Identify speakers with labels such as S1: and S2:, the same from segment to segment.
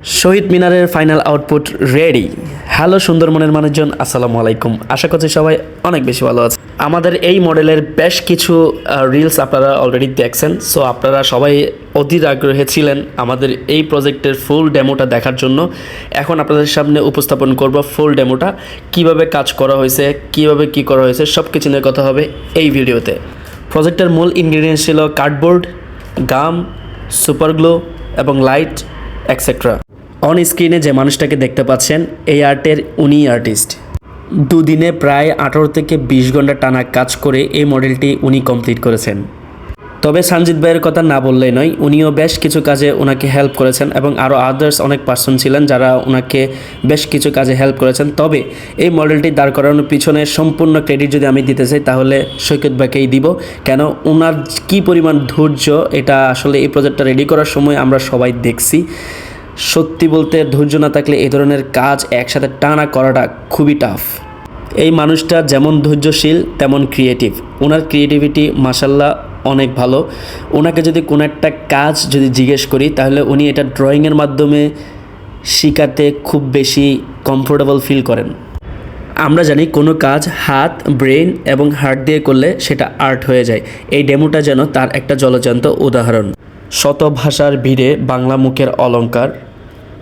S1: শহীদ মিনারের final output ready hello, সুন্দরবনের মানুষজন, আসসালামু আলাইকুম। আশা করছি সবাই অনেক বেশি ভালো আছে। আমাদের এই মডেলের বেশ কিছু রিলস আপনারা অলরেডি দেখছেন। সো আপনারা সবাই অধীর আগ্রহে ছিলেন আমাদের এই প্রজেক্টের ফুল ডেমোটা দেখার জন্য। এখন আপনাদের সামনে উপস্থাপন করব ফুল ডেমোটা কীভাবে কাজ করা হয়েছে, কীভাবে কি করা হয়েছে সব কিছু নিয়ে কথা হবে এই ভিডিওতে। প্রজেক্টের মূল ইনগ্রিডিয়েন্টস ছিল কার্ডবোর্ড গাম সুপারগ্লো এবং লাইট এক্সেট্রা অন স্ক্রিনে যে মানুষটাকে দেখতে পাচ্ছেন, এই আর্টের উনি আর্টিস্ট দুদিনে প্রায় আঠারো থেকে বিশ ঘণ্টা টানা কাজ করে এই মডেলটি উনি কমপ্লিট করেছেন। তবে সঞ্জিত ভাইয়ের কথা না বললেই নয়, উনিও বেশ কিছু কাজে ওনাকে হেল্প করেছেন এবং আরও আদার্স অনেক পার্সন ছিলেন যারা ওনাকে বেশ কিছু কাজে হেল্প করেছেন। তবে এই মডেলটি দাঁড় করানোর পিছনে সম্পূর্ণ ক্রেডিট যদি আমি দিতে চাই, তাহলে সৈকত ভাইকেই দিব। কেন? ওনার কি পরিমাণ ধৈর্য, এটা আসলে এই প্রজেক্টটা রেডি করার সময় আমরা সবাই দেখছি। সত্যি বলতে ধৈর্য না থাকলে এই ধরনের কাজ একসাথে টানা করাটা খুবই টাফ এই মানুষটা যেমন ধৈর্যশীল, তেমন ক্রিয়েটিভ ওনার ক্রিয়েটিভিটি মাসাল্লাহ অনেক ভালো। ওনাকে যদি কোনো একটা কাজ যদি জিজ্ঞেস করি, তাহলে উনি এটা ড্রয়িংয়ের মাধ্যমে শেখাতে খুব বেশি কমফোর্টেবল ফিল করেন। আমরা জানি কোনো কাজ হাত ব্রেন এবং হার্ট দিয়ে করলে সেটা আর্ট হয়ে যায়। এই ডেমোটা যেন তার একটা জলজান্ত উদাহরণ। শত ভাষার ভিড়ে বাংলা মুখের অলংকার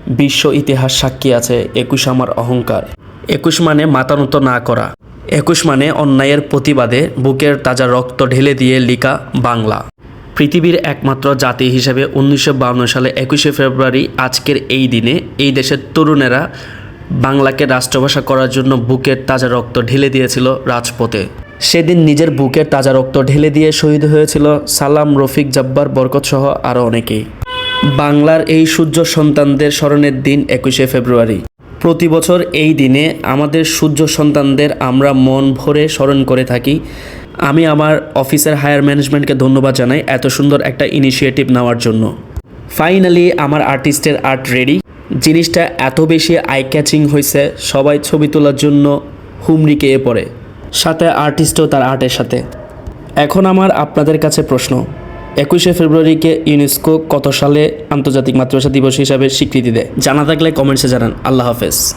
S1: বিশ্ব ইতিহাস সাক্ষী আছে একুশ আমার অহংকার। একুশ মানে মাতানত না করা। একুশ মানে অন্যায়ের প্রতিবাদে বুকের তাজা রক্ত ঢেলে দিয়ে লিখা বাংলা। পৃথিবীর একমাত্র জাতি হিসেবে উনিশশো সালে একুশে ফেব্রুয়ারি আজকের এই দিনে এই দেশের তরুণেরা বাংলাকে রাষ্ট্রভাষা করার জন্য বুকের তাজা রক্ত ঢেলে দিয়েছিল রাজপথে। সেদিন নিজের বুকের তাজা রক্ত ঢেলে দিয়ে শহীদ হয়েছিল সালাম রফিক জব্বার বরকত সহ আরও অনেকেই। বাংলার এই সূর্য সন্তানদের স্মরণের দিন একুশে ফেব্রুয়ারি। প্রতি বছর এই দিনে আমাদের সূর্য সন্তানদের আমরা মন ভরে স্মরণ করে থাকি। আমি আমার অফিসের হায়ার ম্যানেজমেন্টকে ধন্যবাদ জানাই এত সুন্দর একটা ইনিশিয়েটিভ নেওয়ার জন্য। ফাইনালি আমার আর্টিস্টের আর্ট রেডি। জিনিসটা এত বেশি আই ক্যাচিং হয়েছে, সবাই ছবি তোলার জন্য হুমড়ি খেয়ে পড়ে। সাথে আর্টিস্টও তার আর্টের সাথে। এখন আমার আপনাদের কাছে প্রশ্ন একুশে ফেব্রুয়ারিকে ইউনেস্কো কত সালে আন্তর্জাতিক মাতৃভাষা দিবস হিসাবে স্বীকৃতি দেয়? জানা থাকলে কমেন্টসে জানান। আল্লাহ হাফেজ।